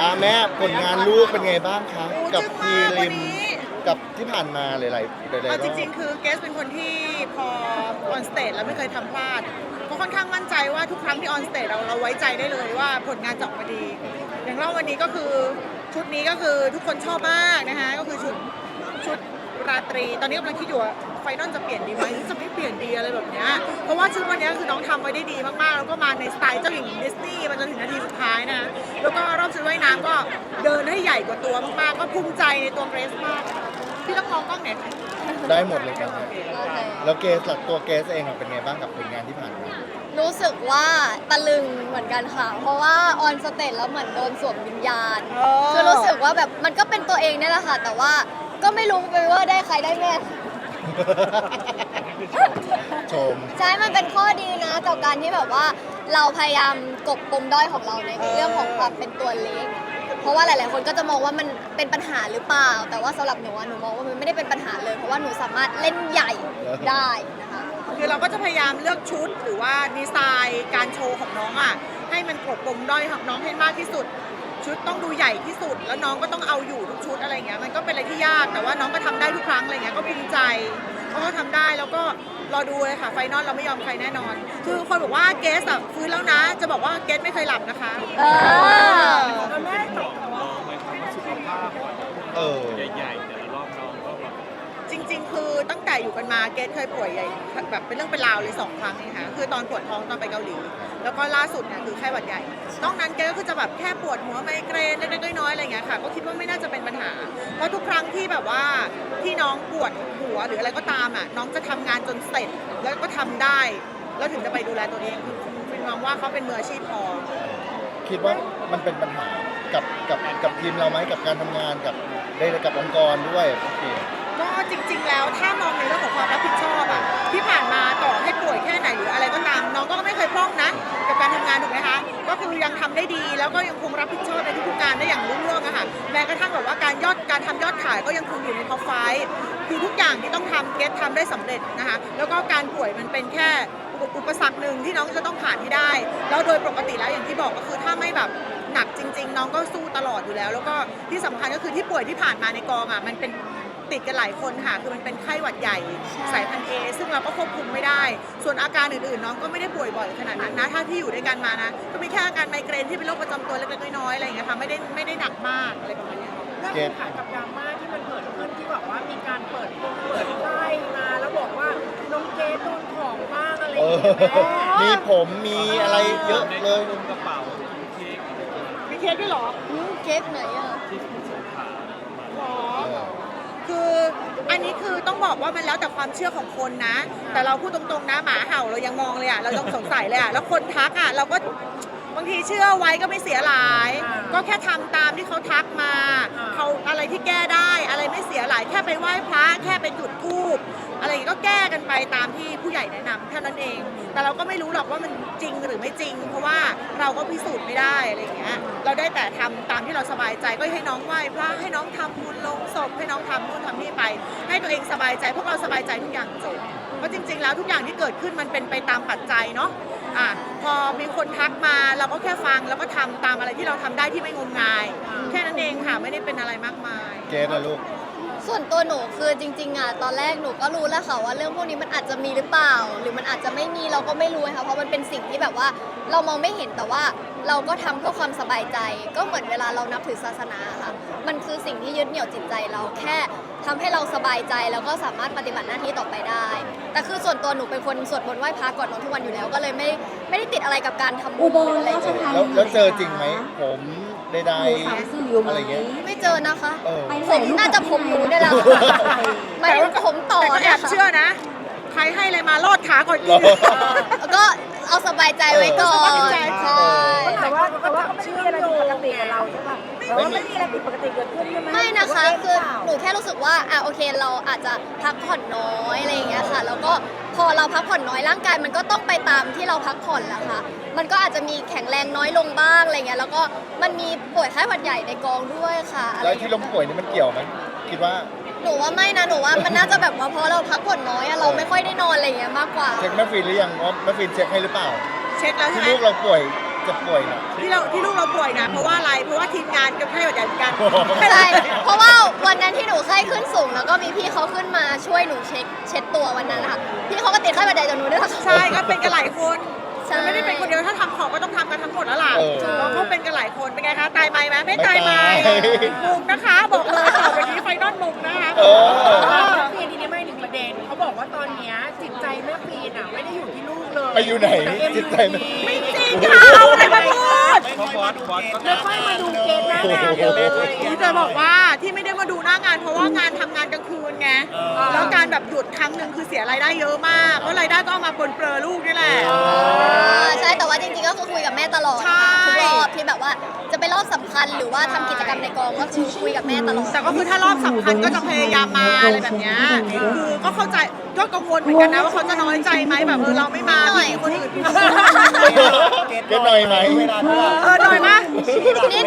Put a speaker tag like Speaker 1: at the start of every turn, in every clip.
Speaker 1: อ่าแม่ผลงานลูกเป็นไงบ้างคะ
Speaker 2: โอ้
Speaker 1: กับ
Speaker 2: จึ้ง
Speaker 1: พี
Speaker 2: มาก
Speaker 1: ริ
Speaker 2: วัน
Speaker 1: ม
Speaker 2: นี้
Speaker 1: กับที่ผ่านมาหลายๆหลายๆร
Speaker 2: เอา
Speaker 1: อบ
Speaker 2: จริงๆ คือเกสเป็นคนที่พอออนสเตจแล้วไม่เคยทำพลาดก็ค่อนข้างมั่นใจว่าทุกครั้งที่ออนสเตจเราเราไว้ใจได้เลยว่าผลงานจะออกมาดี อย่างรอบวันนี้ก็คือชุดนี้ก็คือทุกคนชอบมากนะคะก็คือชุดชุดราตรี ตอนนี้กำลังคิดอยู่ว่า ไฟนอลจะเปลี่ยนดีไหมหรือจะไม่เปลี่ยนดีอะไรแบบเนี้ยเพราะว่าชุดวันนี้คือน้องทำไว้ได้ดีมากๆ แล้วก็มาในสไตล์เจ้าหญิงดิสนีย์มาจนถึงนาทีสุดท้ายนะ แล้วก็รอบชุดว่ายน้ำก็เดินให้ใหญ่กว่าตัวมากๆ ก็ภูมิใจในตัวเกรซมาก พี่ต้องมองกล้องไหนอย
Speaker 1: ได้หมดเลยครับ
Speaker 3: โอเค
Speaker 1: แล้วเกสหลักตัวเกสเองอะเป็นไงบ้างกับผลงานที่ผ่านมา
Speaker 3: รู้สึกว่าตะลึงเหมือนกันค่ะ เพราะว่าออนสเตจแล้วเหมือนโดนสวมวิญญาณ
Speaker 2: เออ
Speaker 3: คือรู้สึกว่าแบบมันก็เป็นตัวเองเนี่ยแหละค่ะ แต่ว่าก็ไม่รู้ไปว่าได้ใครได้แม่
Speaker 1: ชม
Speaker 3: ใช่มันเป็นข้อดีนะกับการที่แบบว่าเราพยายามกบปมด้อยของเราในเรื่องของความเป็นตัวเล็ก เพราะว่าหลาย ๆ คนก็จะมองว่ามันเป็นปัญหาหรือเปล่า แต่ว่าสำหรับหนูอะหนูมองว่ามันไม่ได้เป็นปัญหาเลย เพราะว่าหนูสามารถเล่นใหญ่ได้นะคะ
Speaker 2: คือเราก็จะพยายามเลือกชุดหรือว่าดีไซน์การโชว์ของน้องอะให้มันกลบปมด้อยของน้องให้มากที่สุด ชุดต้องดูใหญ่ที่สุด แล้วน้องก็ต้องเอาอยู่ทุกชุดอะไรเงี้ยมันก็เป็นอะไรที่ยากแต่ว่าน้องก็ทำได้ทุกครั้งอะไรเงี้ยก็ภูมิใจเพราะเขาทำได้แล้วก็รอดูเลยค่ะไฟนอลเราไม่ยอมใครแน่นอน คือคนบอกว่าเกสอะฟื้นแล้วนะ จะบอกว่าเกสไม่เคยหลับนะคะ
Speaker 3: เออ
Speaker 2: แม่ตก
Speaker 4: ลองไหมครับว่าสุขภาพก่อน
Speaker 1: เออ
Speaker 4: ใหญ่ๆ ริง
Speaker 2: ๆ คือตั้งแต่อยู่กันมาเกสเคยป่วยใหญ่แบบเป็นเรื่องเป็นราวเลยสองครั้งเองค่ะคือตอนปวดท้องตอนไปเกาหลี แล้วก็ล่าสุดเนี่ยคือไข้หวัดใหญ่นอกนั้นแกก็คือจะแบบแค่ปวดหัวไมเกรนเล็กๆน้อยๆอะไรเงี้ยค่ะ ก็คิดว่าไม่น่าจะเป็นปัญหา เพราะทุกครั้งที่แบบว่าที่น้องปวดหัวหรืออะไรก็ตามอะน้องจะทำงานจนเสร็จแล้วก็ทำได้ แล้วถึงจะไปดูแลตัวเองคือมองว่าเขาเป็นมืออาชีพพอ
Speaker 1: คิดว่ามันเป็นปัญหากับกับกับทีมเราไหมกับการทำงานกับได้กับองค์กรด้วยพี่
Speaker 2: ก็จริง ๆ แล้วถ้ามองในเรื่องของความรับผิดชอบอะที่ผ่านมาต่อให้ป่วยแค่ไหนหรืออะไรก็ตาม น้องก็ไม่เคยพร่องนะกับการทำงานถูกไหมคะ ก็คือยังทำได้ดีแล้วก็ยังคงรับผิดชอบในทุกๆการได้อย่างรุ่งเรืองอะค่ะแม้กระทั่งแบบว่าการยอดการทำยอดขายก็ยังคงอยู่ในท็อปไฟว์คือทุกอย่างที่ต้องทำเกตทำได้สำเร็จนะคะแล้วก็การป่วยมันเป็นแค่อุปอุปสรรคหนึ่งที่น้องจะต้องผ่านให้ได้ แล้วโดยปกติแล้วอย่างที่บอกก็คือถ้าไม่แบบ หนักจริง ๆ น้องก็สู้ตลอดอยู่แล้ว แล้วก็ที่สำคัญก็คือที่ป่วยที่ผ่านมาในกองอะมันเป็น ติดกันหลายคนค่ะ คือมันเป็นไข้หวัดใหญ่
Speaker 3: ใช่
Speaker 2: สายพันธุ์เอซึ่งเราก็ควบคุมไม่ได้ ส่วนอาการอื่นๆน้องก็ไม่ได้ป่วยบ่อยขนาดนั้นนะ ถ้าที่อยู่ด้วยกันมานะ ก็มีแค่อาการไมเกรนที่เป็นโรคประจำตัวเล็กๆน้อยๆอะไรอย่างเงี้ยค่ะ ไม่ได้ไม่ได้หนักมากอะไรประมาณเนี้ย
Speaker 5: เรื่องของขายกับดราม่าที่มันเกิดขึ้นที่แบบว่ามีการเปิดโปงเปิดไพ่มาแล้วบอกว่าน้องเกดโดนของบ้างอะไรอ
Speaker 1: เอย่าง
Speaker 5: เงี้ย
Speaker 1: อ
Speaker 5: แม่
Speaker 1: มีผมมีอะไรเยอะ
Speaker 4: ใน
Speaker 1: เลย
Speaker 4: กระเป๋าเค้ก
Speaker 2: มีเคสด้วยเหรอ
Speaker 3: อืมเค้กไหนอะ
Speaker 4: ที่สมุทรสงคราม
Speaker 2: หรอ
Speaker 1: เออ
Speaker 2: คือ อันนี้คือต้องบอกว่ามันแล้วแต่ความเชื่อของคนนะ แต่เราพูดตรงๆนะหมาเห่าเรายังมองเลยอะเราต้องสงสัยเลยอะแล้วคนทักอะเราก็บางทีเชื่อไว้ก็ไม่เสียหลาย ก็แค่ทำตามที่เขาทักมาเขาอะไรที่แก้ อะไรไม่เสียหลายแค่ไปไหว้พระแค่ไปจุดธูปอะไรอย่างงี้ก็แก้กันไปตามที่ผู้ใหญ่แนะนำเท่นั้นเอง แต่เราก็ไม่รู้หรอกว่ามันจริงหรือไม่จริง เพราะว่าเราก็พิสูจน์ไม่ได้อะไรอย่างเงี้ยเราได้แต่ทำตามที่เราสบายใจก็ให้น้องไหว้พระให้น้องทำบุญลงศพให้น้องทำนู่นทำนี่ไป ให้ตัวเองสบายใจพวกเราสบายใจทุกอย่างจบเพราะจริง ๆ แล้วทุกอย่างที่เกิดขึ้นมันเป็นไปตามปัจจัยเนาะอะพอมีคนทักมาเราก็แค่ฟังแล้วก็ทำตามอะไรที่เราทำได้ที่ไม่งมงาย แค่นั้นเองค่ะไม่ได้เป็นอะไรมากมาย
Speaker 1: เกสนะลูก
Speaker 3: ส่วนตัวหนูคือจริงๆอะตอนแรกหนูก็รู้แล้วค่ะว่าเรื่องพวกนี้มันอาจจะมีหรือเปล่า หรือมันอาจจะไม่มีเราก็ไม่รู้ค่ะเพราะมันเป็นสิ่งที่แบบว่าเรามองไม่เห็นแต่ว่าเราก็ทำเพื่อความสบายใจ ก็เหมือนเวลาเรานับถือศาสนาค่ะ มันคือสิ่งที่ยึดเหนี่ยวจิตใจเราแค่ ทำให้เราสบายใจแล้วก็สามารถปฏิบัติหน้าที่ต่อไปได้ แต่คือส่วนตัวหนูเป็นคนสวดมนต์ไหว้พระก่อนนอนทุกวันอยู่แล้ว ก็เลยไม่ไม่ได้ติดอะไรกับการทำบุ
Speaker 6: อุ
Speaker 3: ญ
Speaker 6: บล
Speaker 3: อะไร
Speaker 6: ราชธานี
Speaker 1: แล้วแล้วเจอจริงไหมผมใด
Speaker 6: หมูสามสี่อยู่
Speaker 1: ๆ
Speaker 6: ไหม
Speaker 1: อะไรเงี้ย
Speaker 3: ไม่เจอนะคะ
Speaker 1: เออ
Speaker 6: ไป
Speaker 3: ผ
Speaker 6: ถ่าย
Speaker 3: ม
Speaker 6: รูป
Speaker 3: น่าจะผมหนูได้แล้วหมายถึงผมต่อ
Speaker 2: แต่ก็แอ
Speaker 3: เนี่ย
Speaker 2: บ
Speaker 3: ค่ะ
Speaker 2: เชื่อนะ ใครให้อะไรมาลอดขาก่อนกิน
Speaker 3: แล้วก็เอาสบายใจไว้ก่อน
Speaker 2: เออสบายใจ
Speaker 3: ใช่
Speaker 5: แต่ว่าแต่ว่าก็ไม่ได้มีอะไรผิดปกติกับเราใช่ป่ะ แต่ว่าไม่มีอะไรผิดปกติเกิดขึ้นใช่ไหม
Speaker 3: ไม่นะคะ
Speaker 5: ห
Speaker 3: คือ
Speaker 5: ว่า
Speaker 3: หนูแค่รู้สึกว่าอะโอเคเราอาจจะพักผ่อนน้อยอะไรอย่างเงี้ยค่ะ แล้วก็พอเราพักผ่อนน้อยร่างกาย มันก็ต้องไปตามที่เราพักผ่อนแหละค่ะ มันก็อาจจะมีแข็งแรงน้อยลงบ้างอะไรเงี้ยแล้วก็มันมีป่วยไข้หวัดใหญ่ในกองด้วยค่ะอะไร
Speaker 1: แล้ว
Speaker 3: เงี้
Speaker 1: ที่
Speaker 3: ย
Speaker 1: ล้มป่วยนี่มันเกี่ยวไหมคิดว่า
Speaker 3: หนูว่าไม่นะหนูว่ามันน่าจะแบบว่าเพราะเราพักผ่อนน้อยอะเราไม่ค่อยได้นอนอะไรเงี้ยมากกว่า
Speaker 1: เช็คแม่ฟินหรือยังว่าแม่ฟินเช็คให้หรือเปล่า
Speaker 2: เช็คแล้วใช่
Speaker 1: ที่
Speaker 2: ไหม
Speaker 1: ลูกเราป่วย จะป่วยหนะ
Speaker 2: ที่เราที่ลูกเราป่วยนะ เพราะว่าอะไร เพราะว่าทีมงานก็ให้หวัดใหญ่เหมือนกัน
Speaker 3: ใช่เพราะว่าวันนั้นที่หนูไข้ขึ้นสูง แล้วก็มีพี่เขาขึ้นมาช่วยหนูเช็คเช็ดตัววันนั้นนะคะพี่เขาก็ติดไข้หวัดใหญ่จากหนูด้วยนะคะ
Speaker 2: ใช่ก็เป็นกันหลายคน
Speaker 3: ใช่
Speaker 2: มันไม่ได้เป็นคนเดียวถ้าทำของก็ต้องทำกันทั้งหมดแล้วล่ะ
Speaker 1: เออ
Speaker 2: เพราะเขาเป็นกันหลายคนเป็นไงคะตายไหมไหมไม่ตายไหม
Speaker 1: ไม่ตาย
Speaker 2: มุมนะคะ บอกเลยต่อไปนี้ไฟนอลมุมนะคะ
Speaker 1: เออ
Speaker 5: แม่ฟีนทีนี้ไม่หนึ่งประเด็น เขาบอกว่าตอนเนี้ยจิตใจแม่ฟีนอะ ไม่ได้อยู่ที่ลูกเลย
Speaker 1: ไปอยู่ไหน
Speaker 5: กับ MUT
Speaker 1: จิตใจแม่
Speaker 2: ไม่จริงค่ะ เอาอะไรมาพูด
Speaker 4: เพราะบอสบอสก็
Speaker 5: ไม่ค่อยมาดูเกมหน้างานเลย
Speaker 2: ที่จะบอกว่าที่ไม่ได้มาดูหน้างาน เพราะว่างานทำงานกลางคืนไง แล้วการแบบหยุดครั้งหนึ่งคือเสียรายได้เยอะมาก เพราะรายได้ก็เอามาปนเปื้อลูกนี่แหละ
Speaker 3: อ่าใช่แต่ว่าจริงๆก็คือคุยกับแม่ตลอด
Speaker 2: ใช่
Speaker 3: ว่า จะเป็นรอบสำคัญหรือว่าทำกิจกรรมในกองก็คือคุยกับแม่ตลอด
Speaker 2: แต่ก็คือถ้ารอบสำคัญก็จะพยายามมาอะไรแบบเนี้ยคือก็เข้าใจก็กังวลเหมือนกันนะว่าเขาจะน้อยใจไหมแบบเออเราไม่มา
Speaker 3: หน่อย
Speaker 2: มีคนอื่น
Speaker 1: เก็ตหน่อยไหม
Speaker 2: เออหน่อยนะ
Speaker 3: นิดนึ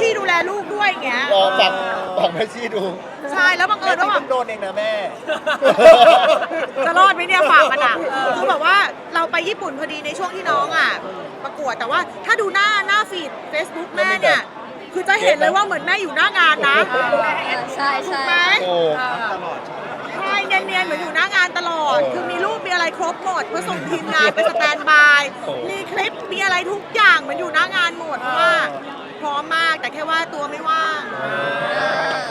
Speaker 3: ชี่
Speaker 2: ดูแลลูกด้วยอย่างเงี้ย
Speaker 1: รอฝากฝากแม่ชีดู
Speaker 2: ใช่ แล้วบังเอิญว่าแบบ
Speaker 1: โดนเองนะแม่
Speaker 2: จะรอดไหมเนี่ยฝากมันอะคือแบบว่าเราไปญี่ปุ่นพอดีในช่วงที่น้องอะ ประกวดแต่ว่าถ้าดูหน้าหน้าฟีด Facebook แม่เนี่ย คือจะเห็นเลยว่าเหมือนแม่อยู่หน้างานนะ
Speaker 3: ใช่ใช่
Speaker 2: ไหม
Speaker 1: โอ้
Speaker 2: ใช่เนียนๆเหมือนอยู่หน้างานตลอด คือมีรูปมีอะไรครบหมดเพื่อส่งทีมงานไปสแตนบาย มีคลิปมีอะไรทุกอย่างเหมือนอยู่หน้างานหมดเพราะว่า พร้อมมากแต่แค่ว่าตัวไม่ว่าง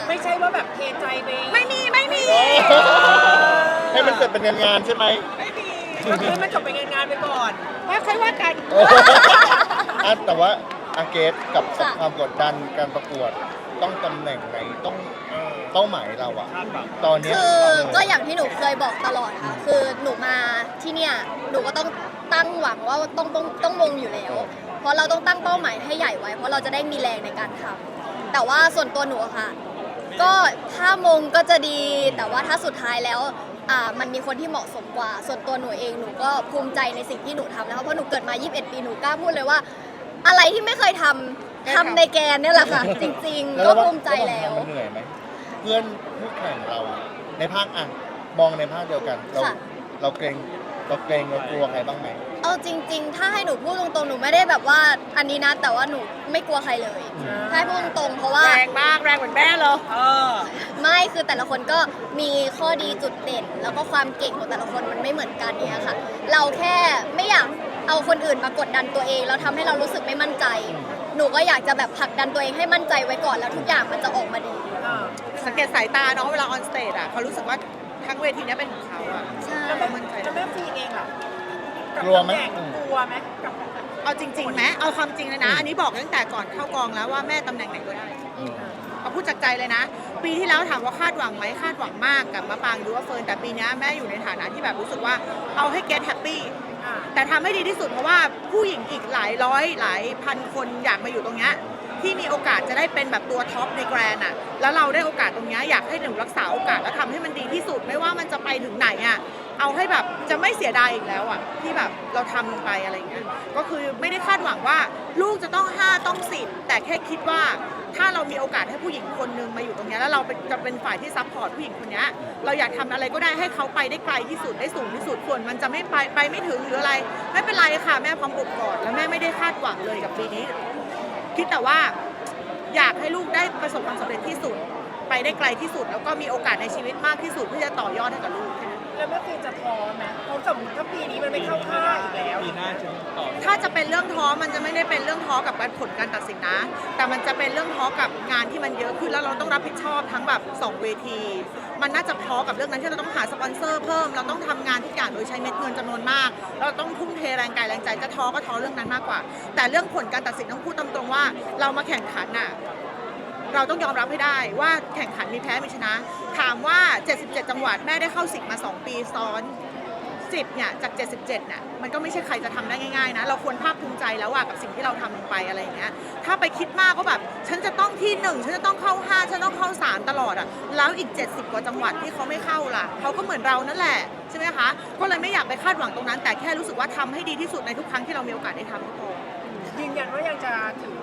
Speaker 5: ไม่ใช่ว่าแบบเทใจไป
Speaker 2: ไม่มีไม่มี
Speaker 1: ให้มันเสร็จเป็นงานๆใช่ไหม
Speaker 2: ไม่มี
Speaker 5: ก็คือมันจบไปงานๆไปก่อน
Speaker 2: ว่าค่อยว่ากัน
Speaker 1: อะแต่ว่าอาเกตกับ
Speaker 3: ค่ะ
Speaker 1: ความกดดันการประกวดต้องตำแหน่งไหนต้องเป้าหมายเราอะ
Speaker 4: คาดหวัง
Speaker 1: ตอนเนี้ย
Speaker 3: คือก็อย่างที่หนูเคยบอกตลอดค่ะ คือหนูมาที่เนี่ย หนูก็ต้องตั้งหวังว่าต้องต้องต้องมงอยู่แล้วเพ ราะเราต้องตั้งเป้าหมายให้ใหญ่ไว้ เพราะเราจะได้มีแรงในการทำแต่ว่าส่วนตัวหนูอะค่ะ ก็ถ้ามงก็จะดี แต่ว่าถ้าสุดท้ายแล้วอ่ามันมีคนที่เหมาะสมกว่า ส่วนตัวหนูเองหนูก็ภูมิใจในสิ่งที่หนูทำนะคะเพราะหนูเกิดมา 21 ปีหนูกล้าพูดเลยว่า อะไรที่ไม่เคยทำทำในแกนเนี่ยแหละค่ะ จริง ๆ ก็ภูมิใจแล้ว
Speaker 1: มันเหนื่อยไหมเพื่อนผู้แข่งเราอะในภาคอะมองในภาคเดียวกันเรา
Speaker 3: ค่ะ
Speaker 1: เราเกรง เราเกรงเรากลัวใครบ้างไหม
Speaker 3: เอาจริง ๆ ถ้าให้หนูพูดตรงๆ หนูไม่ได้แบบว่าอันนี้นะ แต่ว่าหนูไม่กลัวใครเลย
Speaker 1: อืม
Speaker 3: ถ้าให้พูดตรงๆ เพราะว่า
Speaker 2: แรงมากแรงเหมือนแม่เลย
Speaker 5: เออ
Speaker 3: ไม่คือแต่ละคนก็มีข้อดีจุดเด่น แล้วก็ความเก่งของแต่ละคนมันไม่เหมือนกันเนี่ยค่ะ เราแค่ไม่อยากเอาคนอื่นมากดดันตัวเอง แล้วทำให้เรารู้สึกไม่มั่นใจ หนูก็อยากจะแบบผลักดันตัวเองให้มั่นใจไว้ก่อนแล้วทุกอย่างมันจะออกมาดี
Speaker 5: เออ
Speaker 2: สังเกตสายตาน้องเวลาออนสเตจอะเขารู้สึกว่า ทั้งเวทีเนี้ยเป็นของเขาอะ
Speaker 3: ใช่
Speaker 5: แล้วแม่แล้วแม่ฟีนเองอะบ
Speaker 1: กลัวไหม
Speaker 5: ตำแน่งกลัวไหมกับ
Speaker 2: เอาจริงๆไหมเอาความจริงเลยนะ อันนี้บอกตั้งแต่ก่อนเข้ากองแล้วว่าแม่ตำแหน่งไหนก็ได้
Speaker 1: อืม
Speaker 2: เอาพูดจากใจเลยนะ ปีที่แล้วถามว่าคาดหวังไหมคาดหวังมากกับมะปรางหรือว่าเฟิร์นแต่ปีเนี้ยแม่อยู่ในฐานะที่แบบรู้สึกว่าเอาให้เกตแฮปปี้
Speaker 5: อ่า
Speaker 2: แต่ทำให้ดีที่สุดเพราะว่าผู้หญิงอีกหลายร้อยหลายพันคนอยากมาอยู่ตรงเนี้ย ที่มีโอกาสจะได้เป็นแบบตัวท็อปในแกรน่ะแล้วเราได้โอกาสตรงนี้อยากให้หนูรักษาโอกาสแล้วทำให้มันดีที่สุดไม่ว่ามันจะไปถึงไหนอะเอาให้แบบจะไม่เสียดายอีกแล้วอะที่แบบเราทำลงไปอะไรเงี้ยก็คือไม่ได้คาดหวังว่าลูกจะต้อง5ต้อง10แต่แค่คิดว่าถ้าเรามีโอกาสให้ผู้หญิงคนนึงมาอยู่ตรงนี้แล้วเราเจะเป็นฝ่ายที่ซัพพอร์ตผู้หญิงคนนี้เราอยากทำอะไรก็ได้ให้เขาไปได้ไกลที่สุดได้สูงที่สุดส่วนมันจะไม่ไปไปไม่ถึงหรืออะไร ไม่เป็นไรค่ะแม่พร้อมอบกอดแล้วแม่ไม่ได้คาดหวังเลยกับปีนี้ คิดแต่ว่าอยากให้ลูกได้ประสบความสำเร็จที่สุด ไปได้ไกลที่สุด แล้วก็มีโอกาสในชีวิตมากที่สุดเพื่อจะต่อยอดให้กับลูกแค่นั้น
Speaker 5: แล้วแม่ฟีนจะท้อไหมเพราะสมมติถ้าปีนี้มันไม่เข้าค่ายอีกแล้ว
Speaker 4: ปีหน้าจะต่อ
Speaker 2: ถ้าจะเป็นเรื่องท้อมันจะไม่ได้เป็นเรื่องท้อกับการผลการตัดสินนะ แต่มันจะเป็นเรื่องท้อกับงานที่มันเยอะขึ้นแล้วเราต้องรับผิดชอบทั้งแบบสองเวที มันน่าจะท้อกับเรื่องนั้นที่เราต้องหาสปอนเซอร์เพิ่มเราต้องทำงานทุกอย่างโดยใช้เม็ดเงินจำนวนมาก เราต้องทุ่มเทแรงกายแรงใจจะท้อก็ท้อเรื่องนั้นมากกว่า แต่เรื่องผลการตัดสินต้องพูดตามตรงว่า เรามาแข่งขันน่ะ เราต้องยอมรับให้ได้ว่าแข่งขันมีแพ้มีชนะ ถามว่า 77 จังหวัดแม่ได้เข้าสิบมา 2 ปีซ้อน 10เนี่ยจาก 77เนี่ยมันก็ไม่ใช่ใครจะทำได้ง่ายๆนะเราควรภาคภูมิใจแล้วว่ากับสิ่งที่เราทำลงไปอะไรอย่างเงี้ยถ้าไปคิดมากก็แบบฉันจะต้องที่ 1 ฉันจะต้องเข้า 5 ฉันต้องเข้า 3 ตลอดอะแล้วอีก 70 กว่าจังหวัดที่เขาไม่เข้าล่ะเขาก็เหมือนเรานั่นแหละใช่ไหมคะก็เลยไม่อยากไปคาดหวังตรงนั้น แต่แค่รู้สึกว่าทำให้ดีที่สุดในทุกครั้งที่เรามีโอกาสได้ทำก็พอ
Speaker 5: ยืนยันว่ายังจะถือ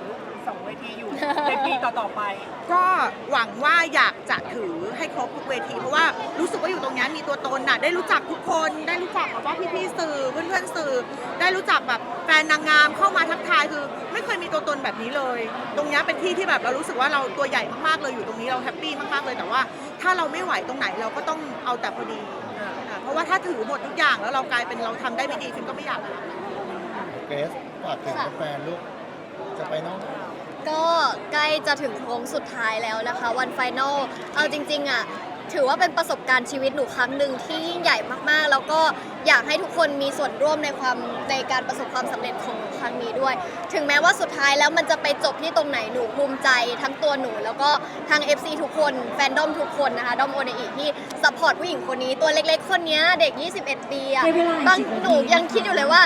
Speaker 5: สองเวทีอยู่ ในปีต่อๆไป
Speaker 2: ก็หวังว่าอยากจะถือให้ครบทุกเวที เพราะว่ารู้สึกว่าอยู่ตรงนี้มีตัวตนน่ะได้รู้จักทุกคนได้รู้จักแบบว่าพี่ๆสื่อเพื่อนๆสื่อ ได้รู้จักแบบแฟนนางงามเข้ามาทักทายคือ ไม่เคยมีตัวตนแบบนี้เลย ตรงนี้เป็นที่ที่แบบเรารู้สึกว่าเราตัวใหญ่มากๆเลยอยู่ตรงนี้เราแฮปปี้มากๆเลยแต่ว่า ถ้าเราไม่ไหวตรงไหนเราก็ต้องเอาแต่พอดีอะเพราะว่าถ้าถือหมดทุกอย่างแล้วเรากลายเป็นเราทำได้ไม่ดีฟินก็ไม่อยาก
Speaker 1: เกรซฝากถึงแฟนๆลูกจะไปนอก
Speaker 3: ก็ใกล้จะถึงโค้งสุดท้ายแล้วนะคะ วันไฟนอลเอาจริง ๆอะถือว่าเป็นประสบการณ์ชีวิตหนูครั้งหนึ่งที่ยิ่งใหญ่มากๆ แล้วก็อยากให้ทุกคนมีส่วนร่วมในความในการประสบความสำเร็จของหนูครั้งนี้ด้วย ถึงแม้ว่าสุดท้ายแล้วมันจะไปจบที่ตรงไหนหนูภูมิใจทั้งตัวหนู แล้วก็ทาง FC ทุกคนแฟนดอมทุกคนนะคะดอมโอเนอีที่ซัพพอร์ตผู้หญิงคนนี้ตัวเล็ก ๆ คนเนี้ยเด็ก 21 ปีอะ
Speaker 6: ให้เวลาอีก
Speaker 3: บาง
Speaker 6: 10นาที
Speaker 3: หนูยังคิดอยู่เลยว่า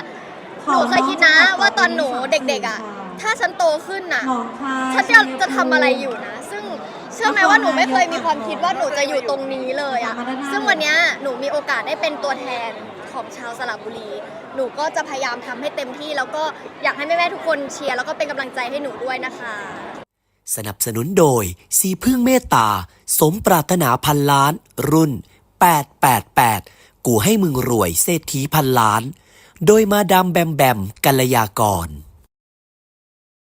Speaker 3: หนูเคยคิดนะว่าตอนหนูเด็กๆอะ ถ้าฉันโตขึ้นน่ะ
Speaker 6: น้องค่ะ
Speaker 3: ฉันจะจะทำอะไรอยู่นะ ซึ่งเชื่อไหมว่าหนูไม่เคยมีความคิดว่าหนูจะอยู่ตรงนี้เลยอะซึ่งวันเนี้ยหนูมีโอกาสได้เป็นตัวแทนของชาวสระบุรี หนูก็จะพยายามทำให้เต็มที่ แล้วก็อยากให้แม่ๆทุกคนเชียร์แล้วก็เป็นกำลังใจให้หนูด้วยนะคะ
Speaker 7: สนับสนุนโดย สีพึ่งเมตตา สมปรารถนาพันล้าน รุ่น 888 กูให้มึงรวยเศรษฐีพันล้าน โดยมาดามแบมแบมกัลยากร